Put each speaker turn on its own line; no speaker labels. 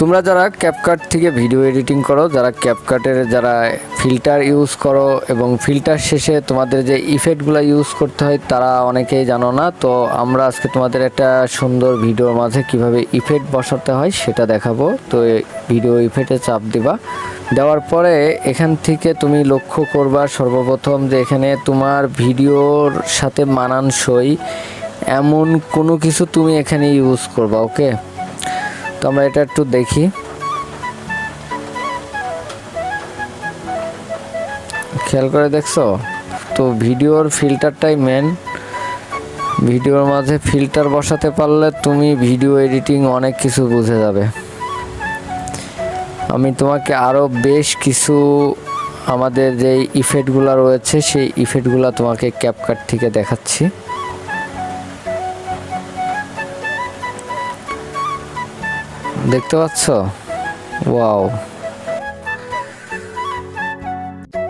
তোমরা যারা ক্যাপকাট থেকে ভিডিও এডিটিং করো, যারা ক্যাপকাটের যারা ফিল্টার ইউজ করো এবং ফিল্টার শেষে তোমাদের যে ইফেক্টগুলো ইউজ করতে হয়, তারা অনেকেই জানো না। তো আমরা আজকে তোমাদের একটা সুন্দর ভিডিওর মাঝে কীভাবে ইফেক্ট বসাতে হয়, সেটা দেখাবো। তো ভিডিও ইফেক্টে চাপ দিবা। দেওয়ার পরে এখান থেকে তুমি লক্ষ্য করবা সর্বপ্রথম যে এখানে তোমার ভিডিওর সাথে মানানসই এমন কোনো কিছু তুমি এখানে ইউজ করবা ওকে তো আমরা এটা একটু দেখি। খেয়াল করে দেখছ? তো ভিডিওর ফিল্টারটাই মেন ভিডিওর মাঝে ফিল্টার বসাতে পারলে তুমি ভিডিও এডিটিং অনেক কিছু বুঝে যাবে। আমি তোমাকে আরও বেশ কিছু আমাদের যে ইফেক্টগুলো রয়েছে, সেই ইফেক্টগুলো তোমাকে ক্যাপকাট থেকে দেখাচ্ছি। দেখতে পাচ্ছ? ওয়াও।